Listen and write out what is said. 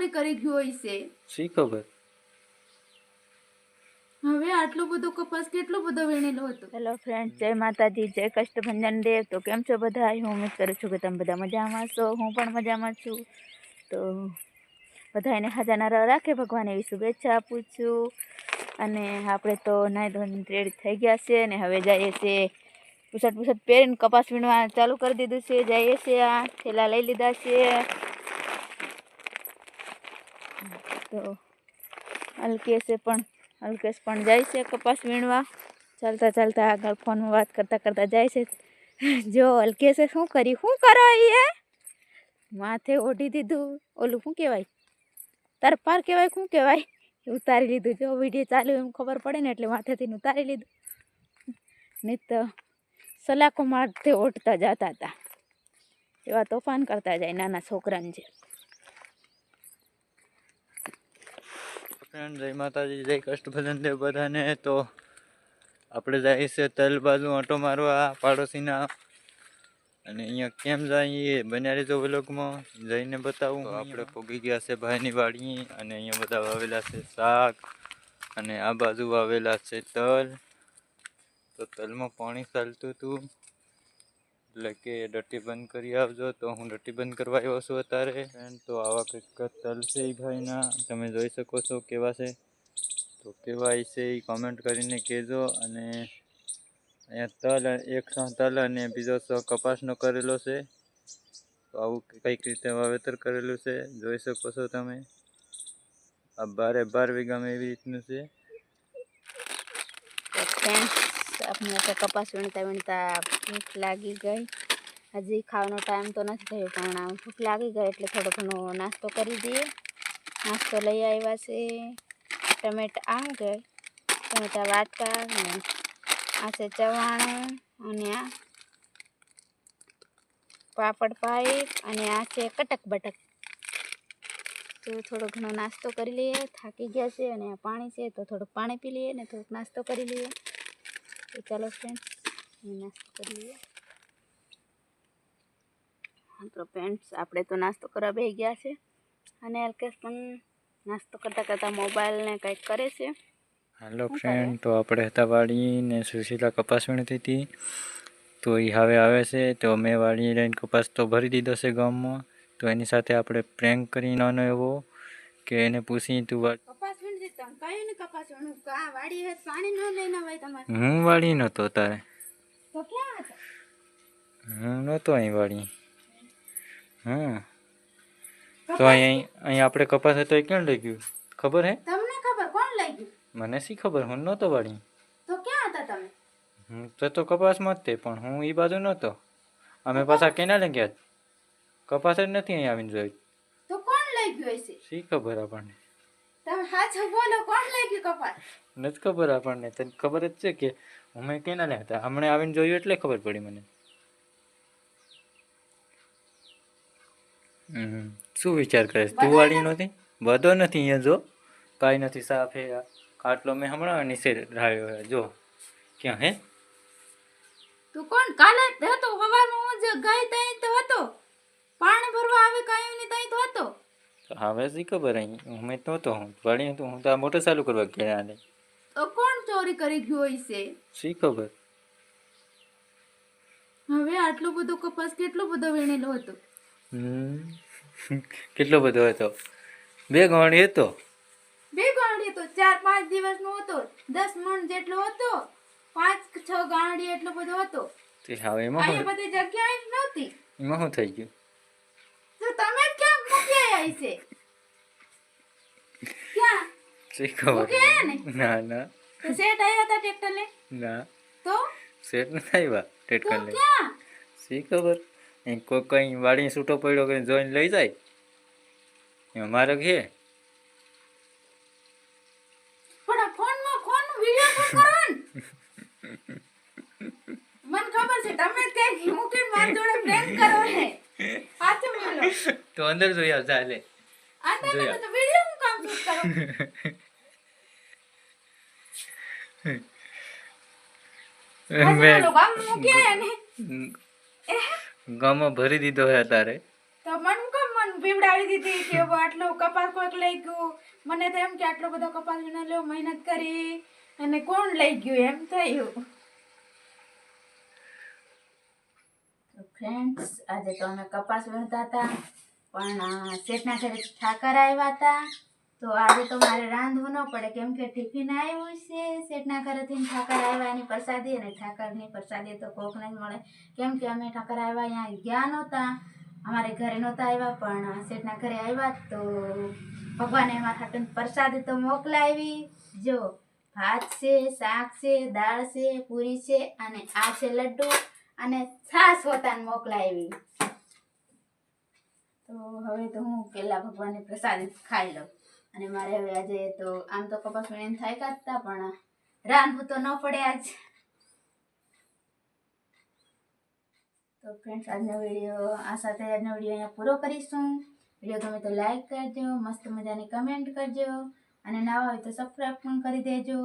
ચોરી કરી ગયો હશે શી ખબર? હવે આટલો બધો કપાસ કેટલો બધો વીણેલો હતો? હેલો ફ્રેન્ડ જય માતાજી જય કષ્ટભંજન દેવ. તો કેમ છો બધા? હું ઉમેદ કરું છું કે તમે બધા મજામાં છો? હું પણ મજામાં છું. તો બધાને હાજાના રાખે ભગવાન એવી શુભેચ્છા આપું છું. અને આપણે તો નાય ધોઈને રેડી થઈ ગયા છે અને હવે જઈએ છીએ. પુસટ પુસટ પહેરીને કપાસ વીણવા ચાલુ કરી દીધું છે. જઈએ છીએ આ થેલા લઈ લીધા છે. તો અલ્કેશે પણ, અલ્કેશ પણ જાય છે કપાસ વીણવા. ચાલતા ચાલતા આગળ ફોનમાં વાત કરતાં કરતાં જાય છે. જો અલ્કેશે શું કરી શું કરો એ માથે ઓઢી દીધું. ઓલું શું કહેવાય? તાર પાર કહેવાય, શું કહેવાય? ઉતારી લીધું. જો વીડિયો ચાલુ એમ ખબર પડે ને એટલે માથેથી ઉતારી લીધું. નહીં તો સલાકો માથે ઓઢતા જતા હતા. એવા તોફાન કરતા જાય નાના છોકરાને છે ફ્રેન્ડ જય માતાજી, જય કષ્ટભજન દેવ બધાને. તો આપણે જઈએ છે તલ બાજુ આંટો મારવા પાડોશીના. અને અહીંયા કેમ જઈએ બન્યા રહેજો વ્લોગમાં, જઈને બતાવું. આપણે પોગી ગયા છે ભાઈની વાડી, અને અહીંયા બધા વાવેલા છે શાક, અને આ બાજુ વાવેલા છે તલ. તો તલમાં પાણી ચાલતું હતું. એટલે કે ડટ્ટી બંધ કરી આવજો તો હું ડટ્ટી બંધ કરવા આવ્યો છું અત્યારે. તો આવા કંઈક તલ છે એ ભાઈના. તમે જોઈ શકો છો કેવા છે. તો કેવા છે એ કોમેન્ટ કરીને કહેજો અને અહીંયા તલ, એક સો તલ અને બીજો સો કપાસનો કરેલો છે. તો આવું કંઈક રીતે વાવેતર કરેલું છે. જોઈ શકો છો તમે. આ બારે બાર વીઘામાં એવી રીતનું છે. આપણે કપાસ વીણતા વીણતા ભૂખ લાગી ગઈ. હજી ખાવાનો ટાઈમ તો નથી થયો, પણ આમ ભૂખ લાગી ગઈ એટલે થોડો ઘણો નાસ્તો કરી દઈએ. નાસ્તો લઈ આવ્યા છે. ટમેટા આ ગઈ. ટમેટા વાટકા ને આ છે ચવાણું અને આ પાપડ પાઈપ અને આ છે કટક બટક. તો થોડો ઘણો નાસ્તો કરી લઈએ. થાકી ગયા છે અને આ પાણી છે તો થોડુંક પાણી પી લઈએ ને થોડોક નાસ્તો કરી લઈએ. તો ચાલો ફ્રેન્ડ નાસ્તો કરી લઈએ હા તો ફ્રેન્ડ્સ આપણે તો નાસ્તો કરવા બેસી ગયા છે અને અલ્કેશ પણ નાસ્તો કરતાં કરતાં મોબાઈલને કંઈક કરે છે હાલો ફ્રેન્ડ તો આપણે હતા વાળીને સુશીલા કપાસ વીણતી હતી તો એ હવે આવે છે તો મેં વાળી લઈને કપાસ તો ભરી દીધો છે ગામમાં તો એની સાથે આપણે પ્રેન્ક કરી નાનો એવો કે એને પૂછી તું વા- કપાસ વીણતી તમે કયું ને કપાસ વીણું કા વાડી હે પાણી ન લઈને હોય તમારે. હું વાડી નહોતો તારે. તો ક્યાં હતા? હું નહોતો અહીં વાડી. હા તો અહીં અહીં આપણે કપાસ હતો એ ક્યાં લઈ ગયું? ખબર હે? તમને ખબર? કોણ લઈ ગયું? મને શી ખબર? હું નહોતો વાડી. તો ક્યાં હતા તમે? હું તો તો કપાસમાં જ તે પણ હું એ બાજુ નહોતો અમે પાછા કેનાલે ગયા. કપાસ જ નથી અહીં આવીને જોઈ. તો કોણ લઈ ગયું હશે? શી ખબર આપણને? તમે હાચું બોલો કોણ લાગ્યું કપાળ? નથી ખબર આપણને તને ખબર જ છે કે અમે કેનાલે હતા? હમણે આવીને જોયું એટલે ખબર પડી મને. શું વિચાર કરે તું વાળી નથી? બધો નથી અહીંયા જો. કાંઈ નથી સાફ હે કાટલો મેં હમણાં નીચે રાખ્યો હે જો. ક્યાં હે? તું કોણ? કાલે હતો સવારમાં હું જે ગઈ તઈ તો હતો. પાણી ભરવા આવે કાંઈ નહીં તઈ તો હતો. હવે શી ખબર અહીં? અમે તો તો હું વળી તો હું તો આ મોટર ચાલુ કરવા ગયા ને. તો કોણ ચોરી કરી ગયો હશે શી ખબર? હવે આટલો બધો કપાસ કેટલો બધો વીણેલો હતો? કેટલો બધો હતો? બે ગણી હતો. બે ગાંડી હતો. ચાર પાંચ દિવસનો હતો. દસ મણ જેટલો હતો. પાંચ છ ગાંડી એટલો બધો હતો. તે હવે એમાં બધી જગ્યાએ નહોતી. એમાં શું થઈ ગયું? આવ્યા ક્યાં? શી ખબર? ને ના ના. તો શેઠ આવ્યા હતા ટ્રેક્ટર ને? ના. તો? સેટ નથી આવ્યા ટ્રેક્ટર ને. શી ખબર? અહીં કોઈ કઈ વાડી છૂટો પડ્યો કરીને જોઈને લઈ જાય? એમાં મારો ને. મને ખબર છે તમે કઈ મૂકીને મારી જોડે પ્રેમ કરો ને. સાચું બોલો. તો અંદર જોઈ આવ ચાલે આ તમે જોયા. તો વિડિયો હું કામ શૂટ કરો? સાચું મેં બોલો ગામ ભરી દીધો હે તારે. તો મન કમ મન બીવડાવી દીધી કે આટલો કપાસ કોઈક લઈ ગયું. મને તો એમ કે આટલો બધો કપાસ વિના લ્યો મહેનત કરી. અને કોણ લઈ ગયું એમ થયું. ફ્રેન્ડ્સ આજે તો અમે કપાસ વણતા હતા. પણ શેઠના ઘરે ઠાકર આવ્યા હતા. તો આજે તો મારે રાંધવું ન પડે. કેમ કે ટિફિન આવ્યું છે. શેઠના ઘરેથી ઠાકર આવ્યા એની પ્રસાદી અને ઠાકરની પ્રસાદી તો કોકને જ મળે. કેમ કે અમે ઠાકર આવ્યા અહીંયા ગયા નહોતા. અમારે ઘરે નહોતા આવ્યા, પણ શેઠના ઘરે આવ્યા તો ભગવાને એમાં ખાતર પ્રસાદી તો મોકલાવી. જો, ભાત છે, શાક છે, દાળ છે, પૂરી છે અને આ છે લડ્ડુ અને છાશ પોતાને મોકલાવી. તો હવે તો હું પેલા ભગવાનને પ્રસાદ ખાઈ લઉં. અને મારે હવે આજે તો આમ તો કપાસ એમ થાય કાઢતા, પણ રાંધવું તો ન પડે આજ. તો ફ્રેન્ડ્સ આજનો વીડિયો આ સાથે આજનો વીડિયો અહીંયા પૂરો કરીશું. વીડિયો ગમે તો લાઈક કરજો, મસ્ત મજાની કમેન્ટ કરજો. અને નવા હોય તો સબસ્ક્રાઈબ પણ કરી દેજો.